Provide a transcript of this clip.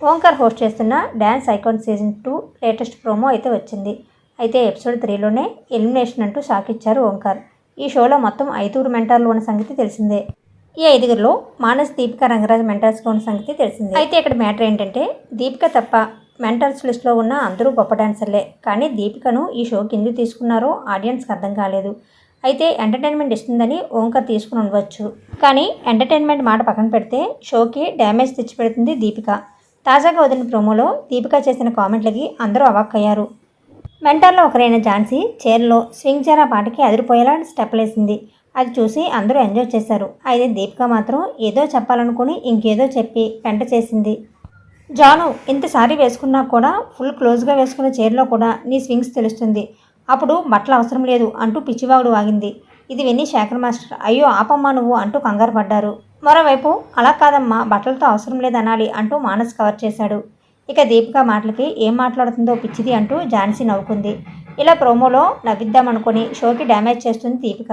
Omkar host చేస్తున్న dance icon season two latest promo అయితే వచ్చింది. అయితే ఎపిసోడ్ త్రీలోనే ఎలిమినేషన్ అంటూ షాక్ ఇచ్చారు ఓంకార్. ఈ షోలో మొత్తం ఐదుగురు మెంటర్లు ఉన్న సంగతి తెలిసిందే. ఈ ఐదుగురిలో మానస్ దీపిక రంగరాజ్ మెంటర్స్గా ఉన్న సంగతి తెలిసిందే. అయితే ఇక్కడ మ్యాటర్ ఏంటంటే దీపిక తప్ప మెంటర్స్ లిస్ట్లో ఉన్న అందరూ గొప్ప డాన్సర్లే. కానీ దీపికను ఈ షోకి ఎందుకు తీసుకున్నారో ఆడియన్స్కి అర్థం కాలేదు. అయితే ఎంటర్టైన్మెంట్ ఇస్తుందని ఓంకార్ తీసుకుని ఉండవచ్చు. కానీ ఎంటర్టైన్మెంట్ మాట పక్కన పెడితే షోకి డ్యామేజ్ తెచ్చిపెడుతుంది దీపిక. తాజాగా వదిలిన ప్రోమోలో దీపిక చేసిన కామెంట్లకి అందరూ అవాక్కయ్యారు. మెంటర్లో ఒకరైన ఝాన్సీ చీరలో స్వింగ్ చీర పాటకి అదిరిపోయేలా స్టెప్లేసింది అది చూసి అందరూ ఎంజాయ్ చేశారు. అయితే దీపిక మాత్రం ఏదో చెప్పాలనుకుని ఇంకేదో చెప్పి వెంట చేసింది. జాను ఇంత సారీ వేసుకున్నా కూడా ఫుల్ క్లోజ్గా వేసుకున్న చీరలో కూడా నీ స్వింగ్స్ తెలుస్తుంది. అప్పుడు బట్టలు అవసరం లేదు అంటూ పిచ్చివాగుడు వాగింది ఇది విని శేఖర్ మాస్టర్ అయ్యో ఆపమ్మా నువ్వు అంటూ కంగారు పడ్డారు. మరోవైపు అలా కాదమ్మా బట్టలతో అవసరం లేదనాలి అంటూ మానస్ కవర్ చేశాడు. ఇక దీపిక మాటలకి ఏం మాట్లాడుతుందో పిచ్చిది అంటూ ఝాన్సీ నవ్వుకుంది. ఇలా ప్రోమోలో నవ్విద్దామనుకొని షోకి డ్యామేజ్ చేస్తుంది దీపిక.